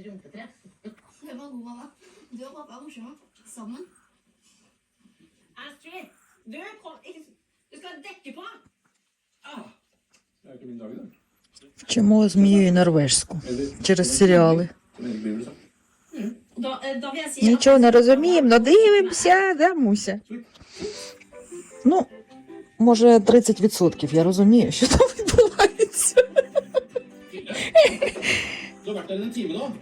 god mamma. Du og pappa er morsomme. Sammen. Astrid, du, kom, ikke, du skal dekke på. Ah, det er ikke min dag i dag. Чому змією норвежську? Через серіали. eh, Нічого не розуміємо, але дивимося, да, Муся? Ну, може, 30% я розумію, що там Time nå.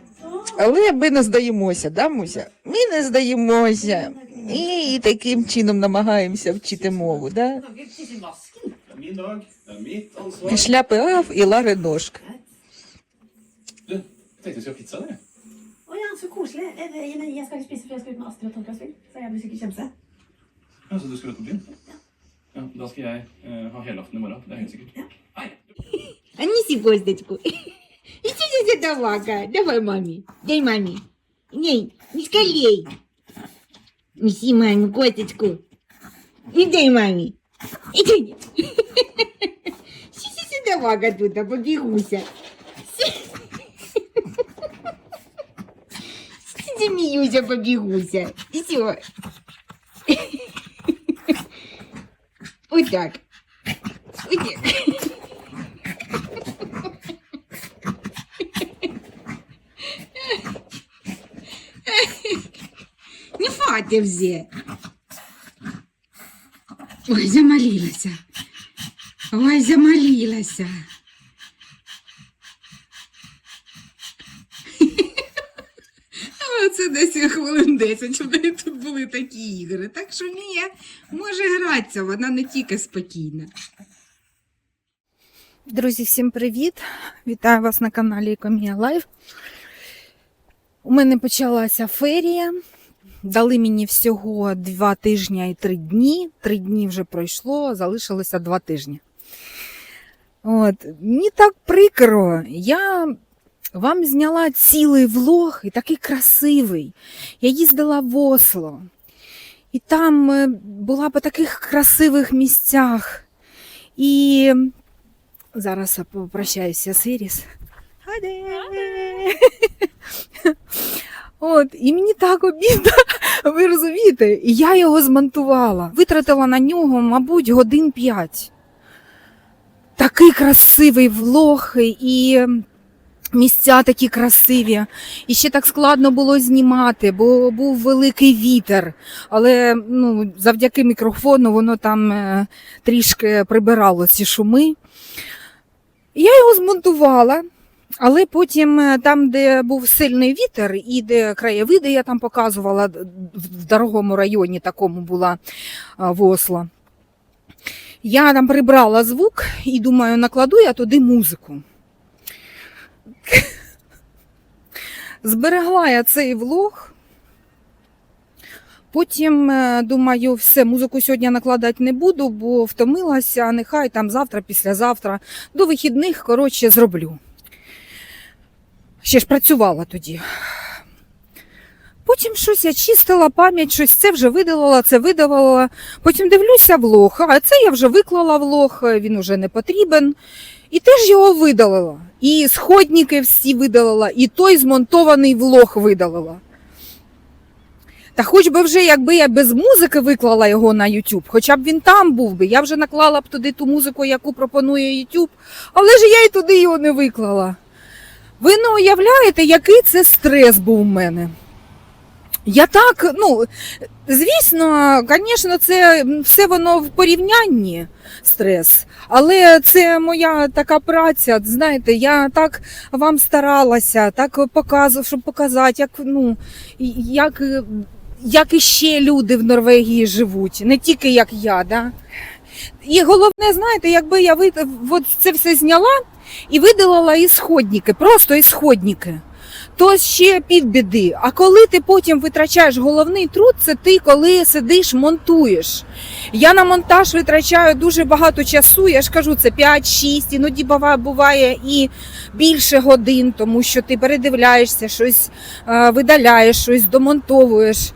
Але ми не здаємося, да, Муся? Ми не здаємося. І таким чином намагаємося вчити мову, да? Er er ansvar. Шляпи аф і лари ножк. Å ja, så koselig. Eh, eh, men Jeg skal ikke spise, for jeg skal ut med Astrid og Tolka spill. Så jeg blir sikkert kjempe. Ja, så du skal ut på byen? Ja, da skal jeg eh, ha helaften i morgen. Det er helt sikkert. Hei! А неси косточку. Иди сюда, собака. Давай маме. Дай маме. Ней, не скалей. Неси маме косточку. И дай маме. Иди. Сиси сюда, вага тут, а побегуся. Сиди, Миюся, побегуся. И все. Вот так. Вот так. Не фати. Ой, замолилася. Ой, замолилася. Оце десь хвилин 10 в неї тут були такі ігри. Так що ні, може гратися, вона не тільки спокійна. Друзі, всім привіт! Вітаю вас на каналі Екомія Лайв. У мене почалася ферія. Дали мені всього два тижні і три дні. Три дні вже пройшло, залишилося два тижні. От, мені так прикро. Я вам зняла цілий влог і такий красивий. Я їздила в Осло. І там е, була по таких красивих місцях. І Зараз я попрощаюся з Іріс. Хаде. От, і мені так обідно, ви розумієте, і я його змонтувала. Витратила на нього, мабуть, годин п'ять. Такий красивий влог, і місця такі красиві. І ще так складно було знімати, бо був великий вітер. Але ну, завдяки мікрофону воно там е, трішки прибирало ці шуми. Я його змонтувала, але потім е, там, де був сильний вітер, і де краєвиди я там показувала, в дорогому районі такому була а, в Осло. Я там прибрала звук і думаю, накладу я туди музику. Зберегла я цей влог. Потім е, думаю, все, музику сьогодні накладати не буду, бо втомилася, нехай там завтра, післязавтра, до вихідних, коротше, зроблю. Ще ж працювала тоді. Потім щось я чистила пам'ять, щось це вже видалила, це видавала. Потім дивлюся влог, а це я вже виклала влог, він уже не потрібен. І теж його видалила. І сходники всі видалила, і той змонтований влог видалила. Та хоч би вже, якби я без музики виклала його на YouTube, хоча б він там був би. Я вже наклала б туди ту музику, яку пропонує YouTube, але ж я й туди його не виклала. Ви не уявляєте, який це стрес був у мене. Я так, ну, звісно, звісно, це все воно в порівнянні стрес. Але це моя така праця. Знаєте, я так вам старалася, так показував, щоб показати, як, ну, як, як іще люди в Норвегії живуть, не тільки як я. Да? І головне, знаєте, якби я це все зняла і видалила ісходники, просто ісходники то ще півбіди. А коли ти потім витрачаєш головний труд, це ти коли сидиш, монтуєш. Я на монтаж витрачаю дуже багато часу. Я ж кажу, це 5-6, іноді буває, і більше годин, тому що ти передивляєшся, щось е, видаляєш, щось домонтовуєш.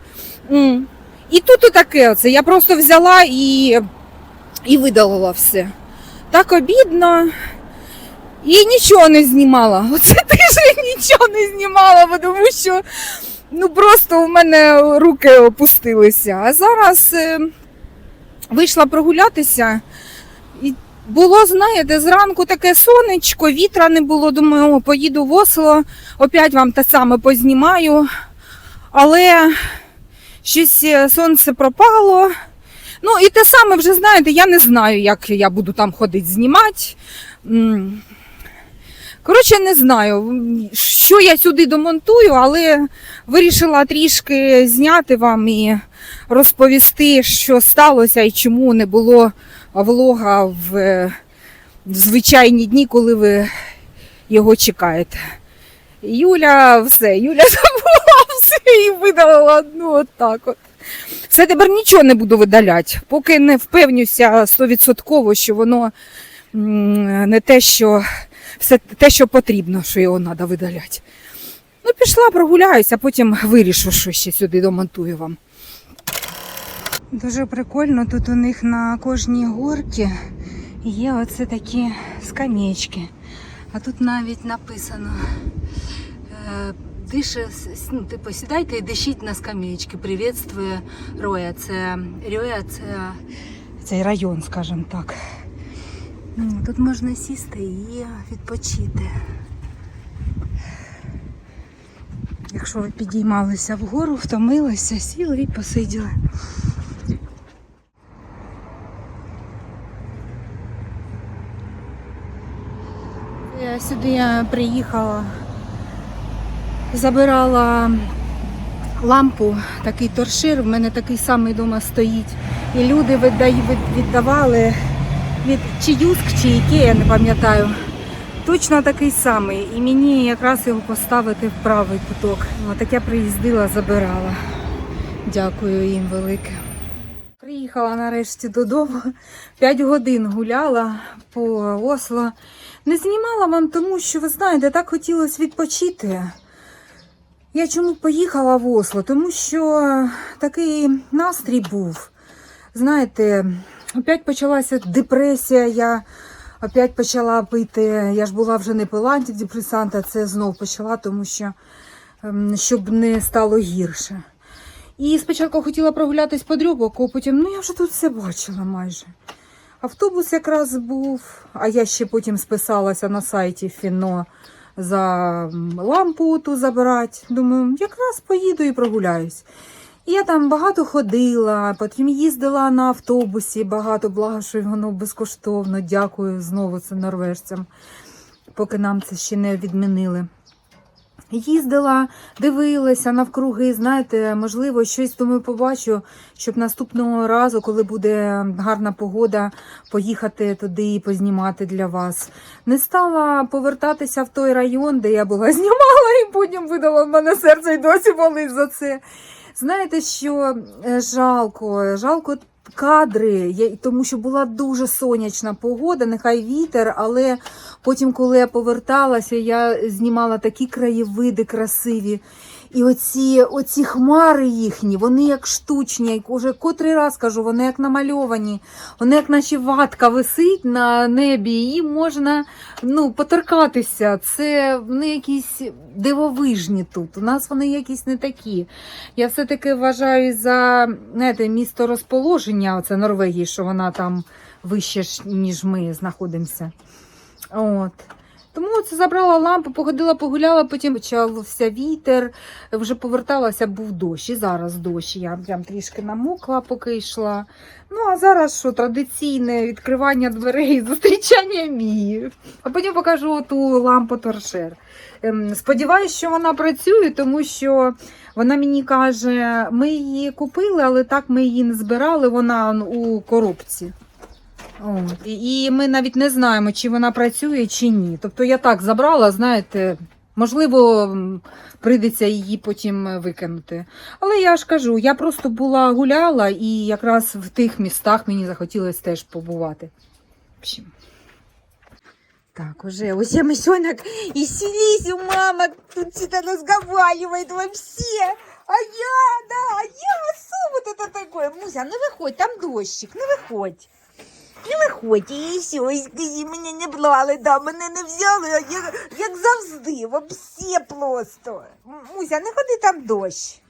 І тут таке оце. Я просто взяла і, і видалила все. Так обідно. І нічого не знімала. Оце тиждень нічого не знімала, бо тому що ну просто у мене руки опустилися. А зараз е, вийшла прогулятися. І було, знаєте, зранку таке сонечко, вітра не було. Думаю, о, поїду в Осло, опять вам те саме познімаю. Але щось е, сонце пропало. Ну і те саме вже знаєте, я не знаю, як я буду там ходити знімати. Коротше, не знаю, що я сюди домонтую, але вирішила трішки зняти вам і розповісти, що сталося і чому не було влога в е, звичайні дні, коли ви його чекаєте. Юля, все, Юля забула все і видалила ну, от так от. Все тепер нічого не буду видаляти, поки не впевнюся стовідсотково, що воно не те, що все те, що потрібно, що його треба видаляти. Ну, пішла, прогуляюся, потім вирішу, що ще сюди домонтую вам. Дуже прикольно, тут у них на кожній горці є оце такі скам'ячки. А тут навіть написано. е, Дише, с- ну, типу, сідайте і дишіть на скам'ячки. Привітствує Роя. Це Роя, це цей район, скажімо так. Ну, Тут можна сісти і відпочити. Якщо ви підіймалися вгору, втомилися, сіли і посиділи. Я сюди приїхала, забирала лампу, такий торшир, в мене такий самий вдома стоїть. І люди віддавали від чи Юск, чи Ікея, я не пам'ятаю. Точно такий самий. І мені якраз його поставити в правий куток. Отак я приїздила, забирала. Дякую їм велике. Приїхала нарешті додому. П'ять годин гуляла по Осло. Не знімала вам, тому що, ви знаєте, так хотілося відпочити. Я чому поїхала в Осло? Тому що такий настрій був. Знаєте, опять почалася депресія. Я опять почала пити. Я ж була вже не пила антидепресанта, це знов почала, тому що ем, щоб не стало гірше. І спочатку хотіла прогулятись по Дрюбоку, потім, ну я вже тут все бачила майже. Автобус якраз був, а я ще потім списалася на сайті Фіно за лампу ту забирати. Думаю, якраз поїду і прогуляюсь. Я там багато ходила, потім їздила на автобусі, багато, благо, що воно безкоштовно. Дякую знову це норвежцям, поки нам це ще не відмінили. Їздила, дивилася навкруги, знаєте, можливо, щось тому побачу, щоб наступного разу, коли буде гарна погода, поїхати туди і познімати для вас. Не стала повертатися в той район, де я була знімала, і потім видала в мене серце і досі болить за це. Знаєте, що е, жалко, жалко кадри, тому що була дуже сонячна погода, нехай вітер, але потім, коли я поверталася, я знімала такі краєвиди красиві. І оці, оці хмари їхні, вони як штучні, як уже котрий раз кажу, вони як намальовані, вони як наче ватка висить на небі, і можна ну, поторкатися. Це вони якісь дивовижні тут. У нас вони якісь не такі. Я все-таки вважаю за знаєте, місто розположення, оце Норвегії, що вона там вище, ніж ми знаходимося. От. Тому це забрала лампу, походила, погуляла, потім почався вітер, вже поверталася, був дощ. І зараз дощ. Я прям трішки намокла, поки йшла. Ну, а зараз що, традиційне відкривання дверей, зустрічання мії. А потім покажу ту лампу торшер. Ем, Сподіваюсь, що вона працює, тому що вона мені каже, ми її купили, але так ми її не збирали, вона у коробці. От. І і ми навіть не знаємо, чи вона працює, чи ні. Тобто я так забрала, знаєте, можливо, м, прийдеться її потім е, викинути. Але я ж кажу, я просто була гуляла і якраз в тих містах мені захотілося теж побувати. В общем. Так, уже, уже мышонок и селись у мама тут что-то разговаривает вообще. А я, да, а я, что вот это такое? Муся, ну выходь, там дождик, ну выходь. Виходь, і все, і мене не брали, да, мене не взяли, як, як завжди, вообще просто. Муся, не ходи там дощ.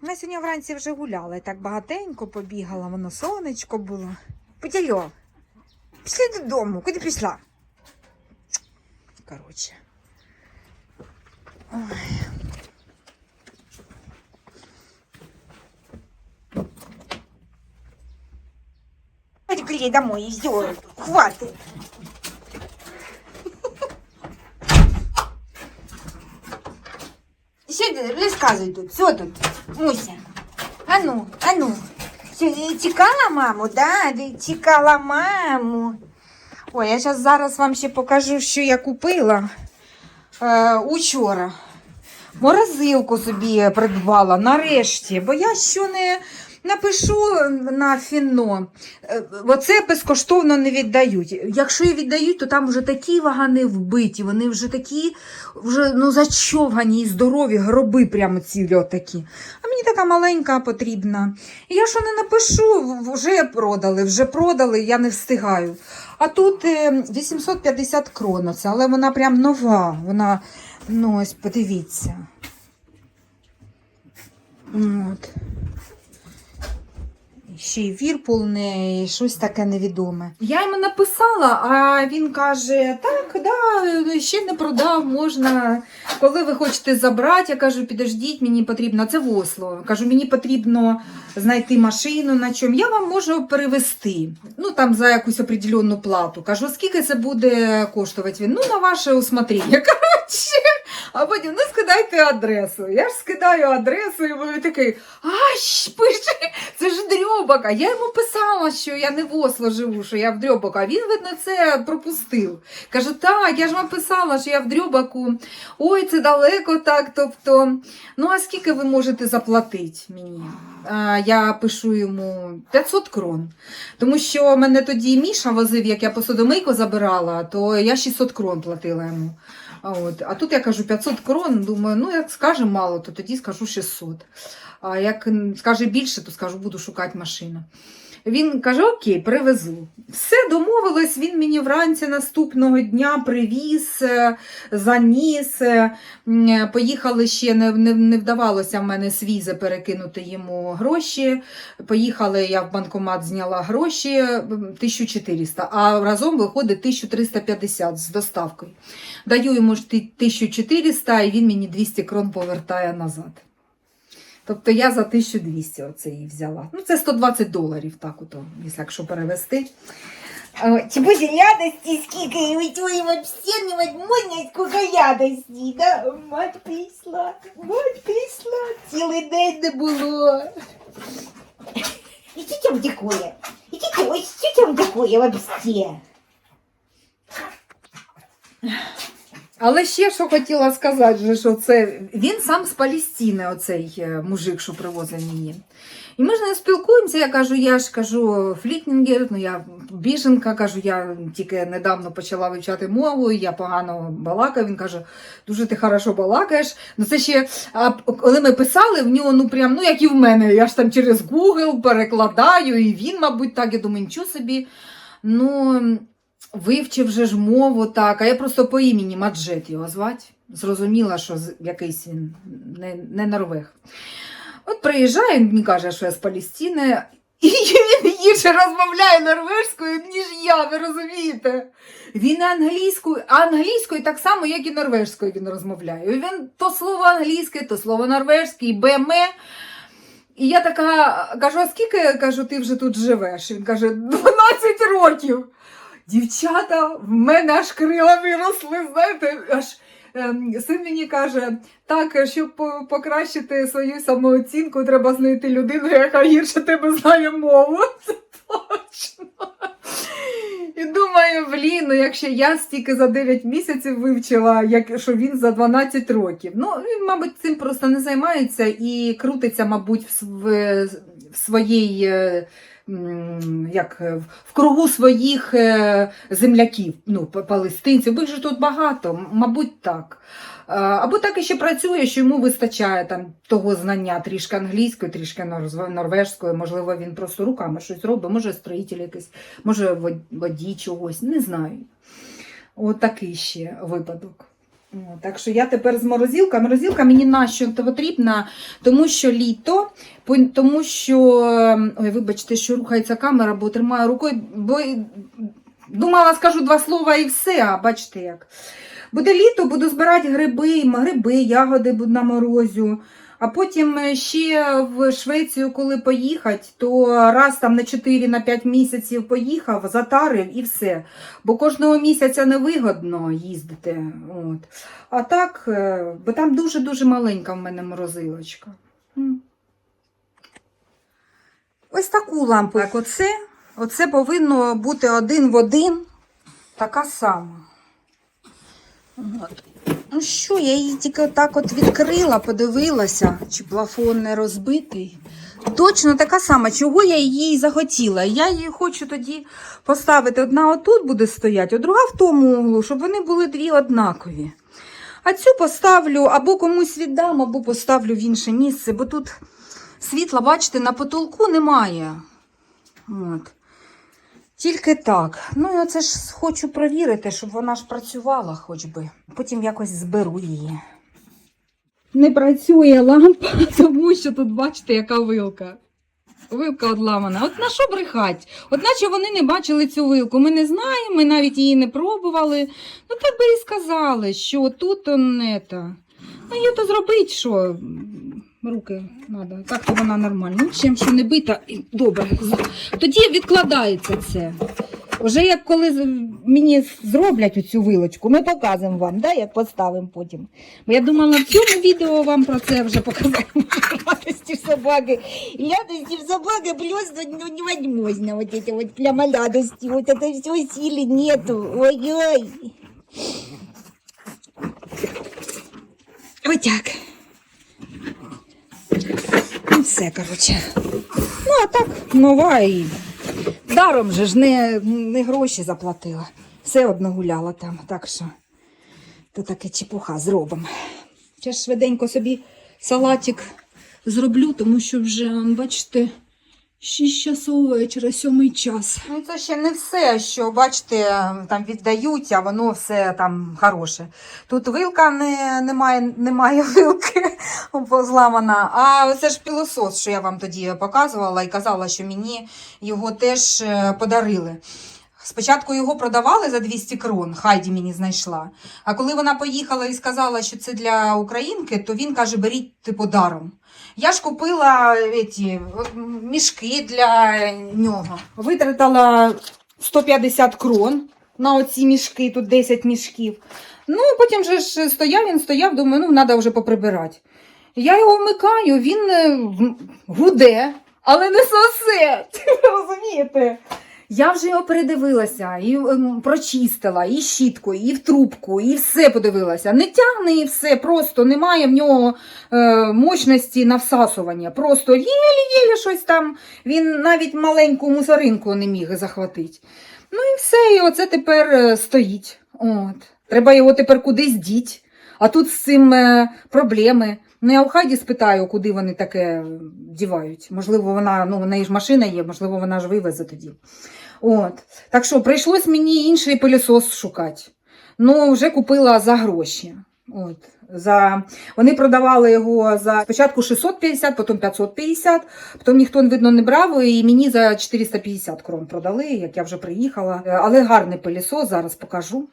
Ми сьогодні вранці вже гуляли, так багатенько побігала, воно сонечко було. Подільо, пішли додому, куди пішла? Коротше. Ой. Иди домой, и все, хватит. Ти розказуй тут? Що тут? Муся. Ану, ану. Що, чекала маму, да? Ти чекала маму. Ой, я зараз зараз вам ще покажу, що я купила е, учора. Морозилку собі придбала нарешті, бо я що не напишу на фіно. Е, Оце безкоштовно не віддають. Якщо і віддають, то там вже такі вагани вбиті, вони вже такі вже ну, зачовгані і здорові гроби прямо цілі отакі. А мені така маленька потрібна. І я що не напишу, вже продали, вже продали, я не встигаю. А тут е, 850 крон, оце, але вона прям нова. Вона, ну ось подивіться. От. Ще й вірпул не щось таке невідоме. Я йому написала, а він каже: так, да, ще не продав, можна. Коли ви хочете забрати, я кажу, підождіть, мені потрібно. Це в Осло. Кажу, мені потрібно знайти машину на чому. Я вам можу перевезти. Ну там за якусь определенну плату. Кажу, скільки це буде коштувати? Він, ну, на ваше усмотрення. Коротше, а потім ну скидайте адресу. Я ж скидаю адресу, і він такий, аж пише, це ж дрьобак. А я йому писала, що я не в Осло живу, що я в дрьобак. А він, видно, це пропустив. Каже, так, я ж вам писала, що я в дрьобаку. Ой, це далеко так. Тобто, ну а скільки ви можете заплатити мені? Я пишу йому 500 крон. Тому що мене тоді Міша возив, як я посудомийку забирала, то я 600 крон платила йому. От. а тут я кажу 500 крон, думаю, ну як скаже мало, то тоді скажу 600. А як скаже більше, то скажу, буду шукати машину. Він каже: Окей, привезу. Все домовилось. Він мені вранці наступного дня привіз, е, заніс. е, Поїхали ще, не, не, не вдавалося в мене з візи перекинути йому гроші. Поїхали, я в банкомат зняла гроші 1400, а разом виходить 1350 з доставкою. Даю йому ж 1400, і він мені 200 крон повертає назад. Тобто я за 1200 оце її взяла. Ну, це 120 доларів, так ото, якщо перевести. Чи буде радості, скільки і у твої вообще невозможно, скільки радості, да? Мать прийшла, мать прийшла, цілий день не було. І що там такое? І що там, що там такое вообще? Але ще що хотіла сказати, що це він сам з Палістини, оцей е, мужик, що привозив мені. І ми ж не спілкуємося. Я кажу, я ж кажу флікнінгер, ну я біженка, кажу, я тільки недавно почала вивчати мову, я погано балакаю. Він каже, дуже ти хорошо балакаєш. Ну це ще а, коли ми писали, в нього ну прям, ну як і в мене. Я ж там через Google перекладаю, і він, мабуть, так. Я думаю, нічого собі. Ну, вивчив же ж мову так, а я просто по імені Маджет його звати. Зрозуміла, що якийсь він не, не норвег. От приїжджає, він мені каже, що я з Палістини, і він гірше розмовляє норвежською, ніж я, ви розумієте? Він англійською, англійською так само, як і норвежською він розмовляє. Він то слово англійське, то слово норвежське, і БМЕ. І я така кажу: а скільки кажу, ти вже тут живеш? Він каже, 12 років. Дівчата, в мене аж крила виросли, знаєте, аж ем, син мені каже, так, щоб покращити свою самооцінку, треба знайти людину, яка гірше тебе знає мову. Це точно. І думаю, блін, ну якщо я стільки за 9 місяців вивчила, як що він за 12 років. Ну, він, мабуть, цим просто не займається і крутиться, мабуть, в, в своїй. Як, е, в- кругу своїх е, земляків, ну, палестинців, їх же тут багато, мабуть, так. Е, Або так і ще працює, що йому вистачає там того знання трішки англійської, трішки норвежської, можливо, він просто руками щось робить, може строїтель якийсь, може водій чогось, не знаю. От ще випадок. О, так що я тепер з морозилка. Морозилка мені нащо потрібна, тому що літо, тому що, ем, ой, вибачте, що рухається камера, бо тримаю рукою, бо думала, скажу два слова і все, а бачите як. Буде літо, буду збирати гриби, гриби, ягоди на морозю. А потім е, ще в Швецію, коли поїхати, то раз там на 4-5 місяців поїхав, затарив і все. Бо кожного місяця невигодно їздити. От. А так, е, бо там дуже-дуже маленька в мене морозилочка. Ось таку лампу, як оце. Оце повинно бути один в один. Така сама. От. Ну що, я її тільки отак от відкрила, подивилася, чи плафон не розбитий. Точно така сама, чого я її захотіла. Я її хочу тоді поставити. Одна отут буде стояти, а друга в тому углу, щоб вони були дві однакові. А цю поставлю або комусь віддам, або поставлю в інше місце, бо тут світла, бачите, на потолку немає. От. Тільки так. Ну, і оце ж хочу провірити, щоб вона ж працювала хоч би. Потім якось зберу її. Не працює лампа, тому що тут, бачите, яка вилка. Вилка одламана. От на що брехать? От наче вони не бачили цю вилку. Ми не знаємо, ми навіть її не пробували. Ну так би і сказали, що тут он не та. Ну, її то зробить, що руки треба. Так то вона нормальна. Ну, чим що не бита, і добре. З- Тоді відкладається це. Вже як коли з- мені зроблять цю вилочку, ми показуємо вам, да, як поставимо потім. Бо я думала, в цьому відео вам про це вже показати. Радості в собаки. Лядости в собаке просто ну, невозможно. Вот эти вот прямо лядости. Вот это все силы нету. Ой-ой. Ось так. Все, коротше. Ну, а так, нова і даром же ж не, не гроші заплатила. Все одно гуляла там, так що то таке чепуха зробимо. Зараз швиденько собі салатик зроблю, тому що вже, бачите, 6 часов вечора, сьомий час. Ну, це ще не все, що, бачите, там віддають, а воно все там хороше. Тут вилка не, немає, немає вилки зламана. А оце ж пілосос, що я вам тоді показувала і казала, що мені його теж е, подарили. Спочатку його продавали за 200 крон, Хайді мені знайшла. А коли вона поїхала і сказала, що це для українки, то він каже, беріть типу даром. Я ж купила еті, мішки для нього. Витратила 150 крон на оці мішки, тут 10 мішків. Ну, потім же ж стояв, він стояв, думаю, ну, треба вже поприбирати. Я його вмикаю, він е, гуде, але не сосе. Ви розумієте? Я вже його передивилася, і ем, прочистила, і щіткою, і в трубку, і все подивилася. Не тягне і все, просто немає в нього е, мощності на всасування. Просто єлі-єлі щось там. Він навіть маленьку мусоринку не міг захватити. Ну і все, і оце тепер е, стоїть. От. Треба його тепер кудись діть. А тут з цим е, проблеми. Ну, я у Хайді спитаю, куди вони таке дівають. Можливо, вона, ну, в неї ж машина є, можливо, вона ж вивезе тоді. От. Так що прийшлось мені інший пилісос шукати. Ну, вже купила за гроші. От. За... Вони продавали його за спочатку 650, потім 550, потім ніхто, видно, не брав, і мені за 450 крон продали, як я вже приїхала. Але гарний пилісос, зараз покажу.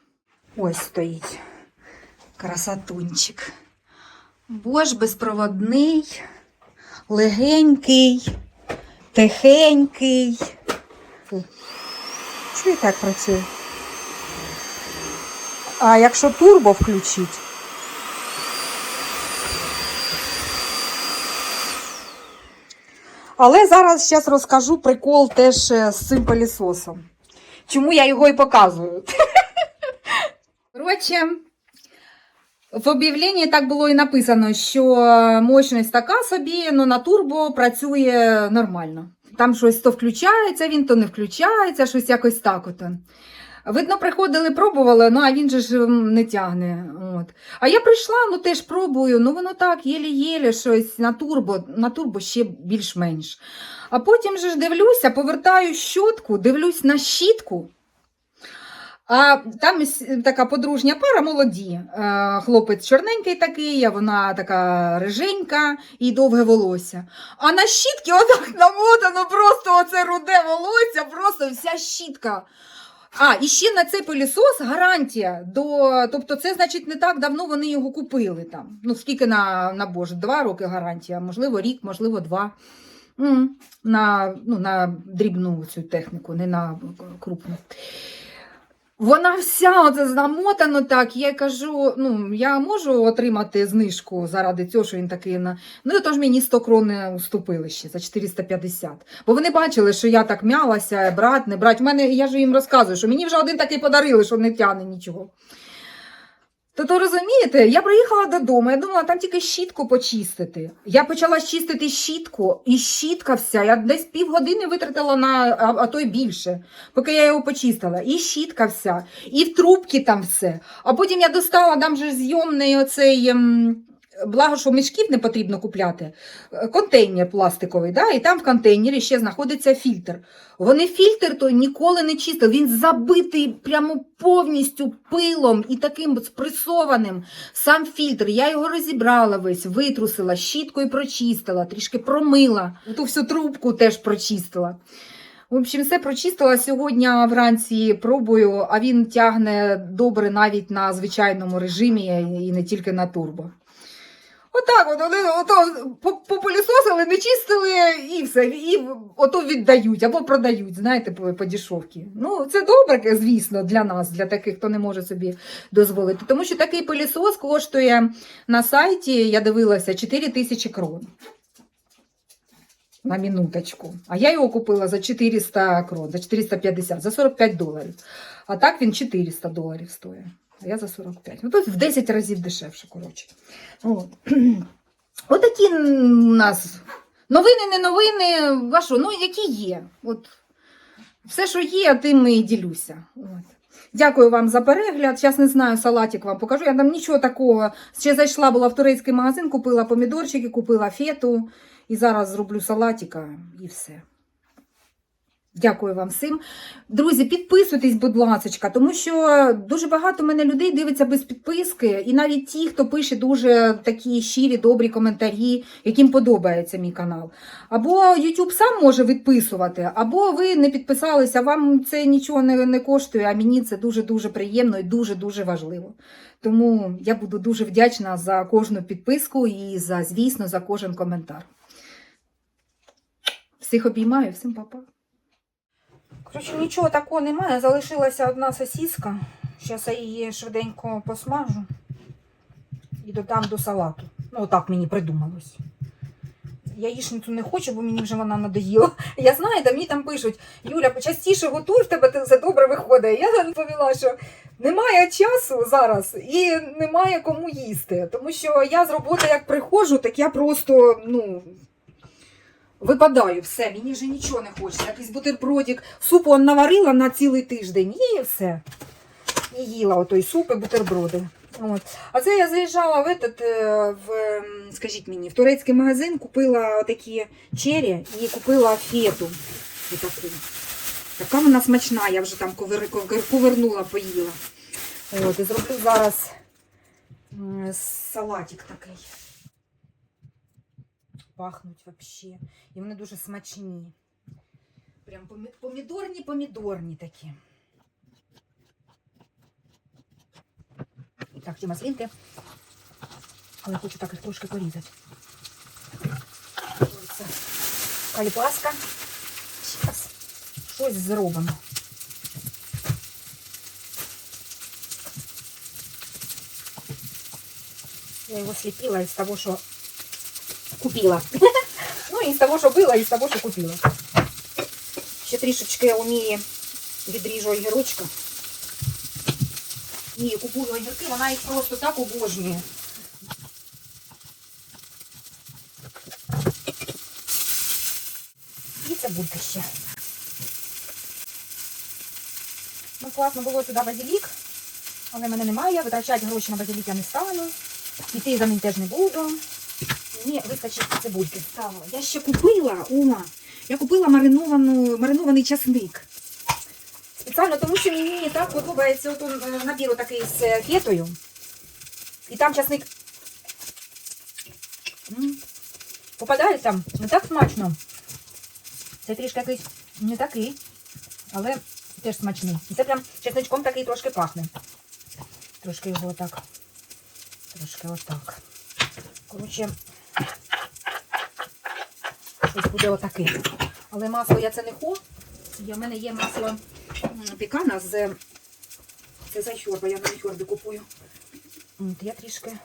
Ось стоїть. Красотунчик. Бож безпроводний, легенький, тихенький. Що і так працює? А якщо турбо включить? Але зараз зараз розкажу прикол теж е, з цим пилісосом. Чому я його і показую? Коротше, в об'явленні так було і написано, що мощність така собі, але на турбо працює нормально. Там щось то включається, він то не включається, щось якось так. От. Видно, приходили, пробували, ну а він же ж не тягне. От. А я прийшла, ну теж пробую, ну воно так, єлі-єлі щось на турбо, на турбо ще більш-менш. А потім же ж дивлюся, повертаю щотку, дивлюсь на щітку. А там така подружня пара молоді. Е, Хлопець чорненький такий, а вона така риженька і довге волосся. А на щітки отак намотано просто оце руде волосся, просто вся щітка. А, і ще на цей пилісос гарантія. До, тобто, це значить не так давно вони його купили там. Ну, скільки на, на Боже, два роки гарантія, можливо, рік, можливо, два. На, ну, на дрібну цю техніку, не на крупну. Вона вся оце замотана так. Я кажу, ну я можу отримати знижку заради цього, що він такий на. Ну, тож мені 100 крон уступили ще за 450. Бо вони бачили, що я так мялася, брат, не брать. У мене я ж їм розказую, що мені вже один такий подарили, що не тягне нічого. То, то розумієте, я приїхала додому, я думала, там тільки щітку почистити. Я почала чистити щітку, і щітка вся, я десь півгодини витратила на, а, а то й більше, поки я його почистила. І щітка вся, і в трубки там все. А потім я достала, там же зйомний оцей. ем, Благо, що мішків не потрібно купляти, е, контейнер пластиковий, да? і там в контейнері ще знаходиться фільтр. Вони фільтр той ніколи не чистили, він забитий прямо повністю пилом і таким спресованим. Сам фільтр. Я його розібрала весь, витрусила, щіткою прочистила, трішки промила, ту всю трубку теж прочистила. В общем, все прочистила сьогодні вранці пробую, а він тягне добре навіть на звичайному режимі і не тільки на турбо. Отак, от, вони ото по- попилісосили, не чистили і все. І ото віддають або продають, знаєте, по, по дешевці. Ну, це добре, звісно, для нас, для таких, хто не може собі дозволити. Тому що такий пилісос коштує на сайті, я дивилася, 4 тисячі крон. На минуточку. А я його купила за 400 крон, за 450, за 45 доларів. А так він 400 доларів стоїть. А я за 45. Ну, тобто в 10 разів дешевше, коротше. От. Отакі у нас новини, не новини, вашу, ну які є. От. Все, що є, тим і ділюся. От. Дякую вам за перегляд. Зараз не знаю, салатик вам покажу. Я там нічого такого. Ще зайшла була в турецький магазин, купила помідорчики, купила фету. І зараз зроблю салатика і все. Дякую вам всім. Друзі, підписуйтесь, будь ласка, тому що дуже багато мене людей дивиться без підписки, і навіть ті, хто пише дуже такі щирі, добрі коментарі, яким подобається мій канал. Або YouTube сам може відписувати, або ви не підписалися, вам це нічого не, не коштує, а мені це дуже-дуже приємно і дуже-дуже важливо. Тому я буду дуже вдячна за кожну підписку і за, звісно, за кожен коментар. Всіх обіймаю, всім па-па. Коротше, нічого такого немає. Залишилася одна сосіска. Зараз я її швиденько посмажу і додам до салату. Ну, отак мені придумалось. Яєчницю не хочу, бо мені вже вона надоїла. Я знаю, да мені там пишуть, Юля, частіше готуй, в тебе це добре виходить. Я відповіла, що немає часу зараз і немає кому їсти. Тому що я з роботи як приходжу, так я просто, ну. Випадаю, все, мені вже нічого не хочеться. Якийсь бутербродик. Супу он наварила на цілий тиждень і все. І їла отой суп і бутерброди. От. А це я заїжджала в этот, е, в, скажіть мені, в турецький магазин, купила такі чері і купила фету. Отаку. Така вона смачна, я вже там повернула, поїла. От, і зроблю зараз салатик такий. Пахнуть вообще. І вони дуже смачні. Прям помі- помідорні, помідорні такі. І так, ті маслинки. Але хочу так їх трошки порізати. Це каліпаска. Зараз щось зробимо. Я його сліпила із того, що купила. Ну, із того, що було, і з того, що купила. Ще трішечки уміє відріжу огірочка. Ні, купую огірки, вона їх просто так обожнює. І цибульки ще. Ну, класно було сюди базилік, але мене немає. Витрачати гроші на базилік я не стану. Іти за ним теж не буду. Мені вистачить цибульки. Так, я ще купила, Ума, я купила мариновану, маринований часник. Спеціально тому, що мені так подобається от, е, набір такий з е, фетою. І там часник. Попадає там не так смачно. Це трішки якийсь не такий, але теж смачний. І це прям чесничком такий трошки пахне. Трошки його отак. Трошки отак. Коротше, буде отаке. Але масло я це не. Я, в мене є масло пікана з. Це за хьорба, я на хьорбі купую. От, я трішки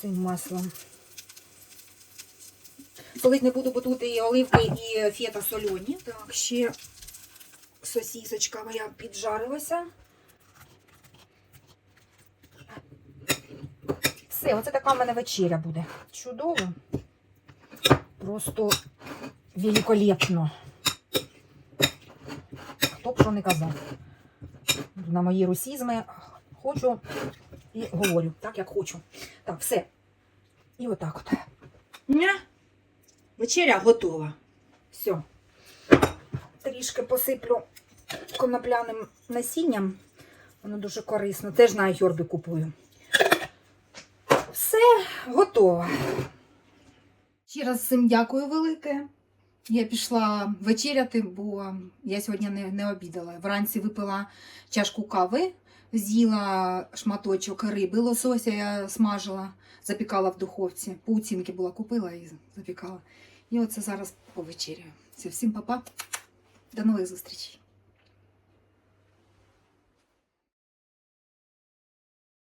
цим маслом. Солить не буду, бо тут і оливки, і фета сольоні. Так, ще сосісочка моя піджарилася. Все, оце така в мене вечеря буде. Чудово. Просто великолепно. Хто б що не казав. На мої русізми хочу і говорю так, як хочу. Так, все. І отак от. Ня. Вечеря готова. Все. Трішки посиплю конопляним насінням. Воно дуже корисно. Теж на йорбі купую. Все готово. Ще раз всім дякую велике. Я пішла вечеряти, бо я сьогодні не, не обідала. Вранці випила чашку кави, з'їла шматочок риби, лосося я смажила, запікала в духовці. Паутинки була купила і запікала. І оце зараз повечеряю. Все, всім па-па. До нових зустрічей.